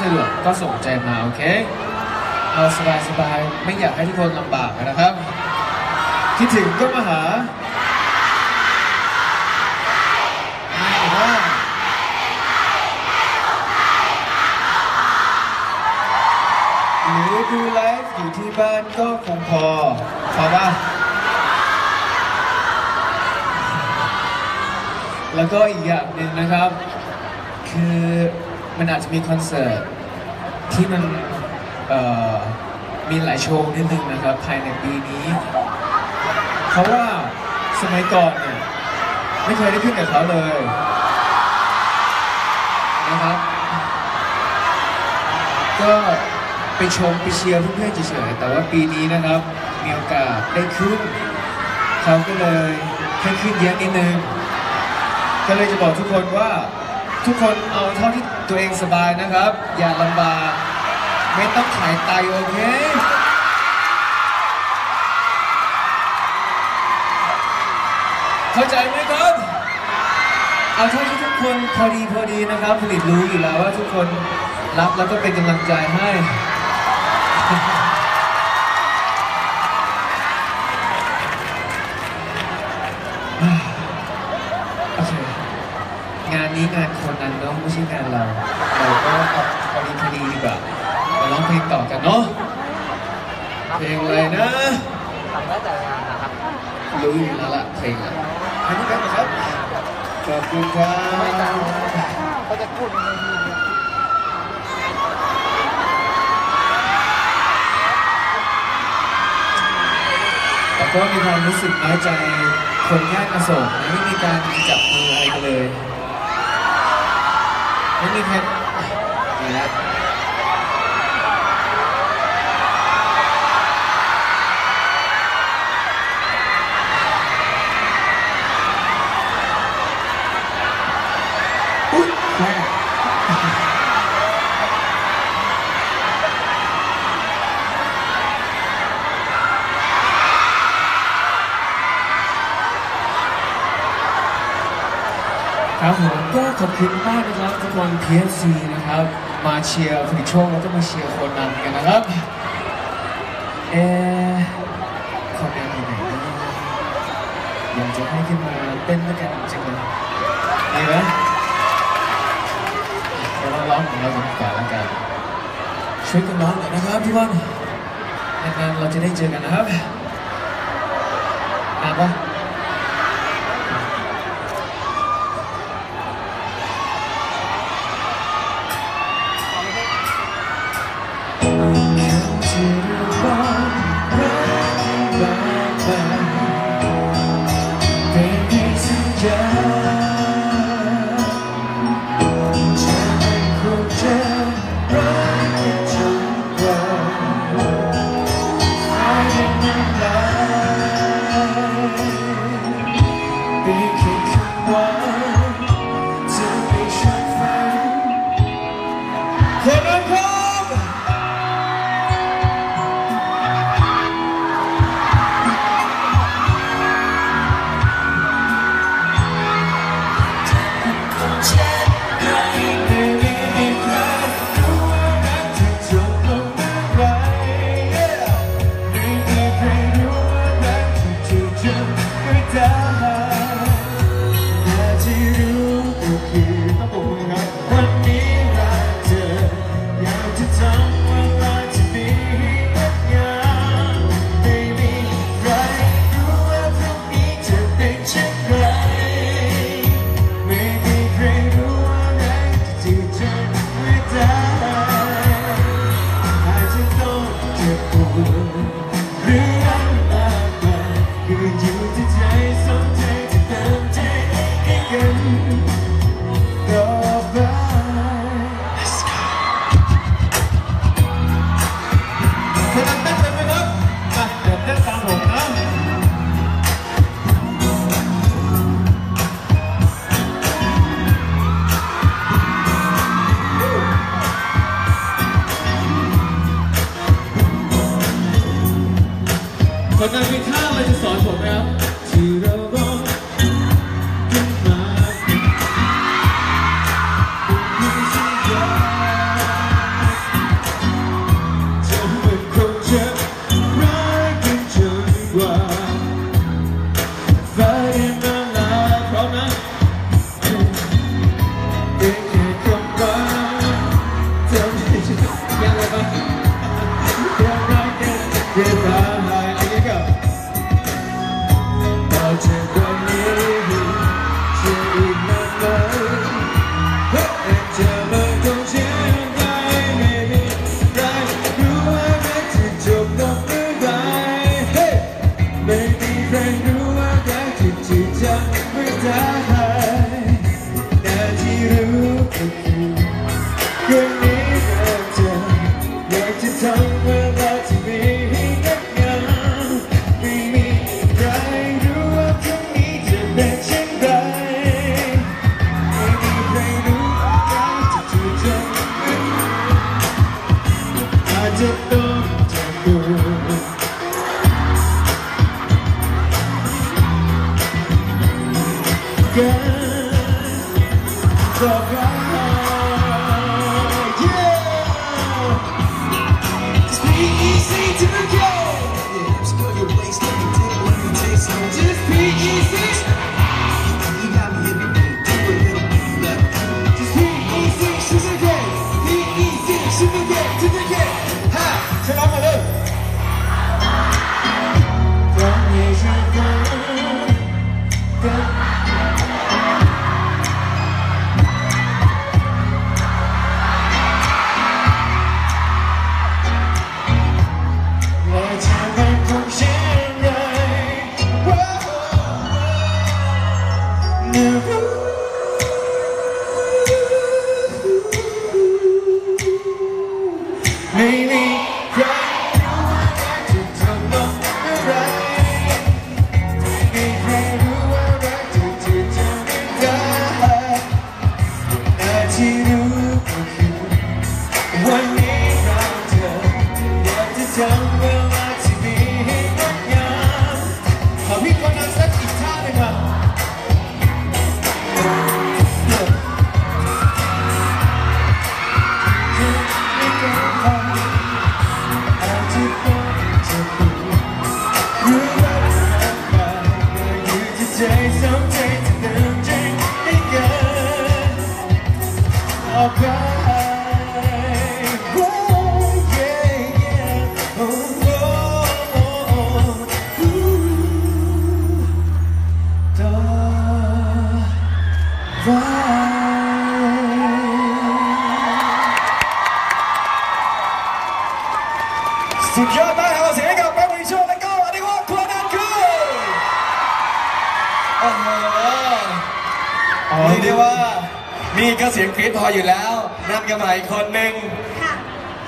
สะดวกก็ส่งใจมาโอเคเอาสบายสบายๆไม่อยากให้ทุกคนลำบากนะครับ คิดถึงก็มาหาไม่ว่าหรือดูไลฟ์อยู่ที่บ้านก็คงพอพอป่ะแล้วก็อีกอย่างหนึ่งนะครับ คือ มันอาจจะมีคอนเสิร์ตที่มันมีหลายโชว์นิดนึงนะครับภายในปีนี้ เพราะว่าสมัยก่อนเนี่ยไม่เคยได้ขึ้นกับเขาเลยนะครับ ก็ไปชมไปเชียร์เพื่อนๆเฉยๆแต่ว่าปีนี้นะครับมีโอกาสได้ขึ้นเขาก็เลยให้ขึ้นเยอะนิดนึงก็เลยจะบอกทุกคนว่า ทุกคนเอาเท่าที่ตัวเองสบายนะครับ อย่าลำบาก ไม่ต้องขายไตโอเค เข้าใจไหมครับ เอาเท่าที่ทุกคนพอดีพอดีนะครับ ผลิตรู้อยู่แล้วว่าทุกคนรับแล้วก็เป็นกำลังใจให้โอเคงา นนี้งานคนนั้นเนาะไม่ใช่งานเรา เราก็เอาพอดีพอดีดีกว่ามาร้องเพลงต่อกันเนาะเพลงอะไรนะทำได้แต่งานนะครับรู้อยู่แล้วล่ะเพลงอะไรอันนี้กันนะครับขอบคุณครับไม่ตามก็จะพูดในทีนี้แต่ก็มีความรู้สึกน้อยใจคนย่านอโศกนะไม่มีการจับมืออะไรกันเลย ไม่มีใครนี่แหละ ครับผมก็ขอบคุณมากนะครับทุกคน PFC นะครับมาเชียร์ผลิตโชคแล้วก็มาเชียร์คนนั้นกันนะครับเอ๊ะคนนั้นอยู่ไหนนะอยากจะให้ขึ้นมาเต้นด้วยกันจังเลยดีไหมเดี๋ยวเราร้องของเราดีกว่าแล้วกันช่วยกันร้องหน่อยนะครับพี่บอลนานๆเราจะได้เจอกันนะครับนานปะ คนนั้ กั ไม่มี สุดยอดมากครับเสียงให้กับแป๊บริโชและก็อันนี้ว่าคนนั้นคือโอ้โหเรียกได้ว่านี่ก็เสียงกรี๊ดพออยู่แล้วนั่นก็หมายอีกคนหนึ่งค่ะ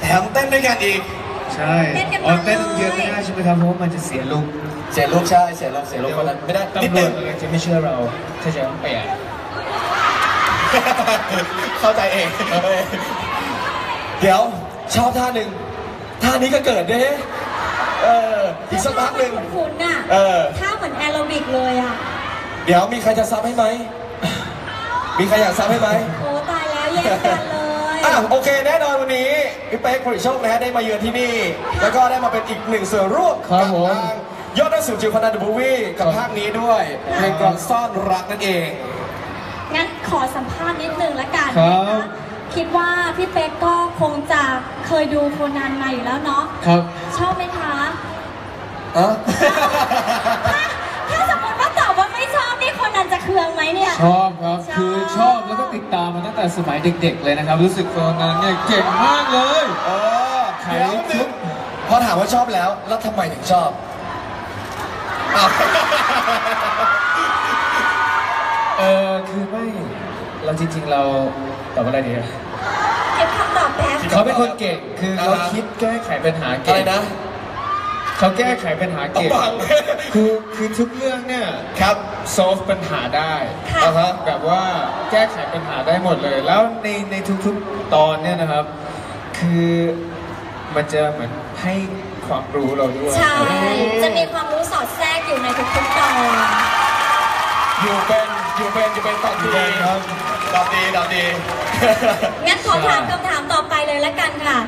แถมเต้นด้วยกันอีก ใช่เต้นกันอ๋อมาเลยเต้นเยอะไม่ได้ใช่ไหมครับเพราะว่ามันจะเสียลุคเสียลูกใช่เสียลูกเสียลูกคนนั้นไม่ได้นิดตำรนึวจงอะไรจะไม่เชื่อเราถ้าจะต้องเปลี่ยนเข้าใจเอง เดี๋ยวชอบท่าหนึ่ง ท่านี้ก็เกิดเด้เอออีกสักพักหนึ่ง คุ้นๆน่ะเออ ท่าเหมือนแอโรบิกเลยอะ เดี๋ยวมีใครจะซับให้ไหม มีใครอยากซับให้ไหม โอ้ตายแล้วแย่งกันเลย อะโอเคแน่นอนวันนี้พี่เป๊กผลิตโชคนะฮะได้มาเยือนที่นี่ แล้วก็ได้มาเป็นอีกหนึ่งส่วนร่วมครับผมกัทางยอดนักสืบจิวพนันเดอะมูวี่กับภาคนี้ด้วยเพลงกลอนซ่อนรักนั่นเอง งั้นขอสัมภาษณ์นิดนึงละกันครันะบ คะคิดว่าพี่เป๊กก็คงจะเคยดูโคนันมาอยู่แล้วเนาะครับชอบไหมคะอะถ้าสมมติว่าตอบว่าไม่ชอบนี่โคนันจะเคืองไหมเนี่ย ชอบครับ ชอบ คือชอบแล้วก็ติดตามมาตั้งแต่สมัยเด็ก ๆ เลยนะครับ รู้สึกโคนันเนี่ยเก่งมากเลย เออไขเดี๋ยวทุกพอถามว่าชอบแล้ว แล้วทำไมถึงชอบอ้าวเออคือไม่ เราจริง ๆ เราตอบว่าอะไรดีอะเก็บคำตอบแป๊บเขาเป็นคนเก่งคือเขาคิดแก้ไขปัญหาอะเก่ไรงนะ เขาแก้ไขปัญหาเก่งฟัง คือคือทุกเรื่องเนี่ย ครับโซฟปัญหาได้ ค่ะ อ่าฮะ แบบว่าแก้ไขปัญหาได้หมดเลย แล้วในในทุกๆตอนเนี่ยนะครับ คือมันจะเหมือนให้ความรู้เราด้วย ใช่ จะมีความรู้สอดแทรกอยู่ในทุกๆตอนอยู่เป็นอยู่เป็นอยู่เป็นตอบดีครับ ตอบดีตอบดีงั้นขอถามคำถามต่อไปเลยละกันค่ะ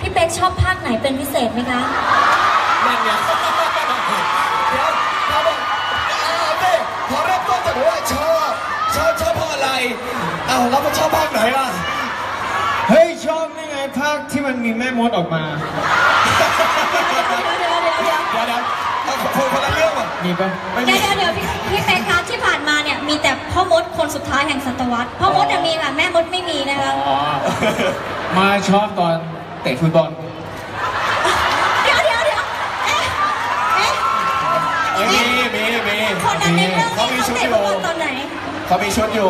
พี่เป๊กชอบภาคไหนเป็นพิเศษไหมคะ นั่นไงเดี๋ยวเขาบอกอ้าวเต้พอเริ่มต้นจากว่าชอบชอบชอบเพราะอะไรอ้าวแล้วมันชอบภาคไหนล่ะเฮ้ยชอบนี่ไงภาคที่มันมีแม่มดออกมา เดี๋ยวเดี๋ยวเดี๋ยวเดี๋ยวเดี๋ยวนะเอาคนคนละเรื่องอะมีปะไม่เดี๋มี ยวเดี๋ยวพี่พี่เป๊กคะที่ผ่าน มาเนี่ยมีแต่พ่อมดคนสุดท้ายแห่งศตวรรษพ่อมดเนี่ยมีค่ะแม่มดไม่มีนะคะ อ๋อ มาชอบตอนเตะฟุตบอล เดี๋ยวเดี๋ยวเดี๋ยวเอ๊ะเอ๊ะเอ้ยมีมีมีคนนั้นในเรื่องเขานี้มีเขาชุดเตะอยู่ฟุตบอลตอนไหนเขามีชุดอยู่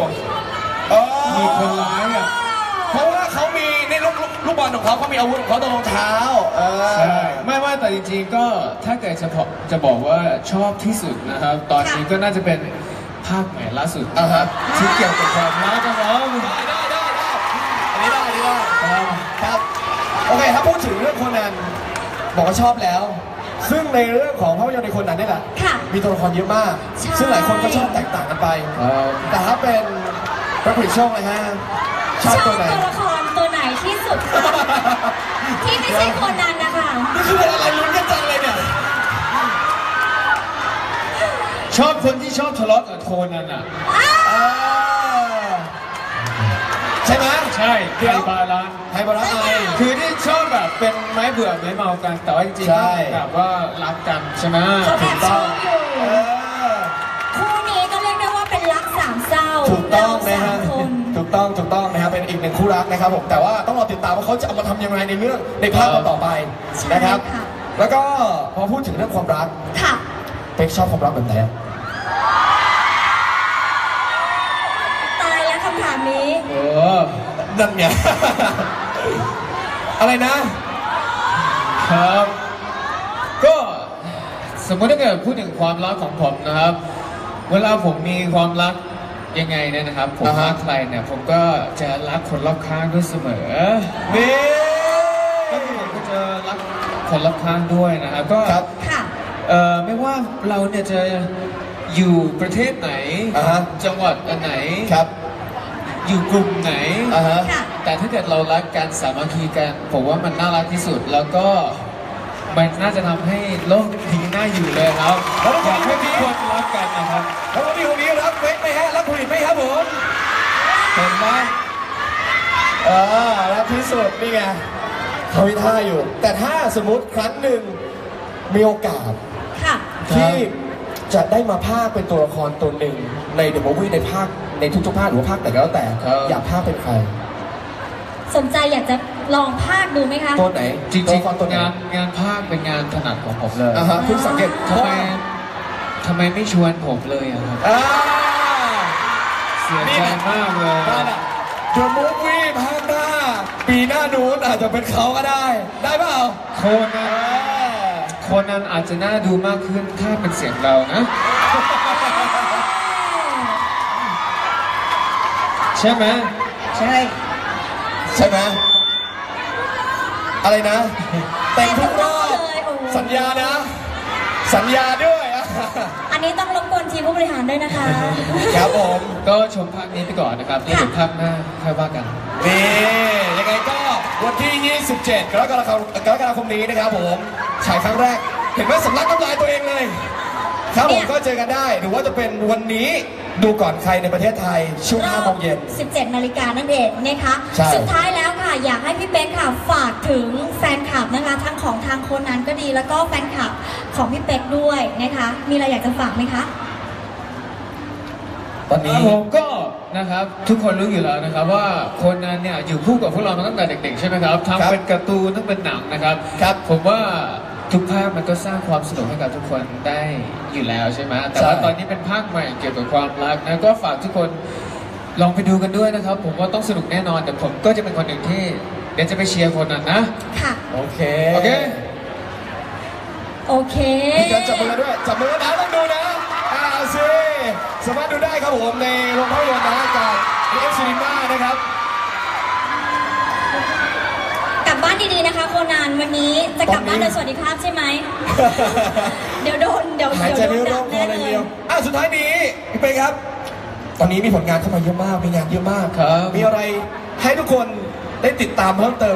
เออมีคนร้ายอะเพราะว่าเขามีในลูกลูกลูกบอลของเขาเขามีอาวุธของเขาตรงรองเท้าเออ ใช่ไม่ว่าแต่จริงๆก็ถ้าเกิดจะพอจะบอกว่าชอบที่สุดนะครับ ตอนนี้ก็น่าจะเป็น ภาคใหม่ล่าสุดอ่าฮะที่เกี่ยวกับความรักนะครับได้ได้ได้ได้อันนี้ได้อันนี้ได้ครับครับโอเคถ้าพูดถึงเรื่องรื่องโคนันบอกว่าชอบแล้ว ซึ่งในเรื่องของภาพยนตร์ในโคนันนี่แหละค่ะ มีตัวละครเยอะมาก ใช่ ซึ่งหลายคนก็ชอบแตกต่างกันไปแต่ถ้าเป็นพระผุดโชคเลยฮะชชออบบตัวไหน ตัวละคร นันอะอ่าใช่ไหมใช่ไทยบาลานไฮบาระไอคือที่ชอบแบบเป็นไม้เบื่อไม้เมากัน แต่ว่าจริงๆใช่ ก็แบบว่ารักกันใช่ไหมเขาแอบชอบอยู่ เออ คู่นี้ก็เรียกได้ว่าเป็นรักสามเศร้าถูกต้องนะเราสาฮะมคนถูกต้อง ถูกต้องนะครับ เป็นอีกหนึ่งคู่รักนะครับผม แต่ว่าต้องรอติดตามว่าเขาจะเอามาทำยังไงในเรื่องในภาคต่อๆไปนะครับ แล้วก็พอพูดถึงเรื่องความรักค่ะ เป็กชอบความรักแบบไหนอะำถามนี้โอ้นั่นไง อะไรนะ ครับ ก็สมมติถ้าเกิดพูดถึงความรักของผมนะครับ เวลาผมมีความรักยังไงเนี่ยนะครับ ผมอ่าฮะ รักใครเนี่ย ผมก็จะรักคนรอบข้างด้วยเสมอนี่ ก็คือผมก็จะรักคนรอบข้างด้วยนะครับก็ ครับ ค่ะ เอ่อไม่ว่าเราเนี่ยจะอยู่ประเทศไหน อ่าฮะจังหวัดอันไหนครับ อยู่กลุ่มไหน อ่าฮะค่ะ แต่ถ้าเกิดเรารักกันสามัคคีกัน ผมว่ามันน่ารักที่สุดแล้วก็ มันน่าจะทำให้โลกนี้น่าอยู่เลยครับแล้วก็อยากให้ทุกคนรักกันนะครับ แล้ววันนี้คนนี้รักเว็กไหมฮะรักผลิตไหมครับผมเห็นไหมเออรักที่สุดนี่ไงเขามีท่าอยู่ แต่ถ้าสมมติครั้งหนึ่งมีโอกาส ค่ะ ที่ จะได้มาภาคเป็นตัวละครตัวหนึ่งในเดอะมูฟวี่ในภาคในทุกๆภาคหรือว่าภาคไหนก็แล้วแต่อยากภาคเป็นใคร สนใจอยากจะลองภาคดูไหมคะ ตัวไหนจริตัวงละครตัวไหนๆงานงานภาคเป็นงานถนัดของผมเลยอ่าฮะเพิ่งสังเกตทำไมทำไมไม่ชวนผมเลยอะครับอ่า เสียใจมากเลยนั่นอะเดอะมูฟวี่ภาคหน้า ปีหน้านู้นอาจจะเป็นเขาก็ได้ ได้เปล่า โคนันโคนันอาจจะน่าดูมากขึ้นถ้าเป็นเสียงเรานะ ใช่ไหมใช่ ใช่ไหมอะไรนะเต็มทุกรอบเลยโอ้โหสัญญานะ สัญญาด้วยอะอันนี้ต้องรบกวนทีมผู้บริหารด้วยนะคะ ครับผมก็ชมภาคนี้ไปก่อนนะครับแล้วเดี๋ยวภาคหน้าค่อยว่ากันนี่ยังไงก็วันที่ 27 กรกฎาคมกรกฎาคมนี้นะครับผม ฉายครั้งแรก เห็นไหมสำลักน้ำลายตัวเองเลยครับผมก็เจอกันได้ หรือว่าจะเป็นวันนี้ดูก่อนใครในประเทศไทย ช่วง5โมงเย็น 17 นาฬิกานั่นเองนะคะใช่สุดท้ายแล้วค่ะ อยากให้พี่เป๊กค่ะฝากถึงแฟนคลับนะคะ ทั้งของทางโคนนั้นก็ดี แล้วก็แฟนคลับของพี่เป๊กด้วยนะคะ มีอะไรอยากจะฝากไหมคะ ตอนนี้ผมก็นะครับทุกคนรู้อยู่แล้วนะครับว่าคนนั้นเนี่ยอยู่คู่กับพวกเรามาตั้งแต่เด็กๆใช่ไหมครับทั้งครับเป็นการ์ตูนทั้งเป็นหนังนะครับครับผมว่า ทุกภาคมันก็สร้างความสนุกให้กับทุกคนได้อยู่แล้วใช่ไหมแต่ว่าใช่ ตอนนี้เป็นภาคใหม่เกี่ยวกับความรักนะก็ฝากทุกคนลองไปดูกันด้วยนะครับ ผมว่าต้องสนุกแน่นอนแต่ผมก็จะเป็นคนหนึ่งที่เดี๋ยวจะไปเชียร์คนนั้นนะ ค่ะ โอเคโอเค โอเค มีการจับมือกันด้วยจับมือกันนะต้องดูนะอ่าเอาสิสามารถดูได้ครับผมในโรงภาพยนตร์นะกับเอฟซีนีมานะครับ กลับบ้าน ดีๆนะคะโคนันวันนี้จะกลับบ้านโดยสวัสดิภาพใช่ไหม เดี๋ยวโดนเดี๋ยวหายใจเดี๋ยวไม่โดนร่ดัองกคอแน่เลยเลทีเดียยวอะสุดท้ายนี้พี่เป้ครับ ตอนนี้มีผลงานเข้ามาเยอะมาก มีงานเยอะมาก ครับ มีอะไรให้ทุกคนได้ติดตามเพิ่มเติม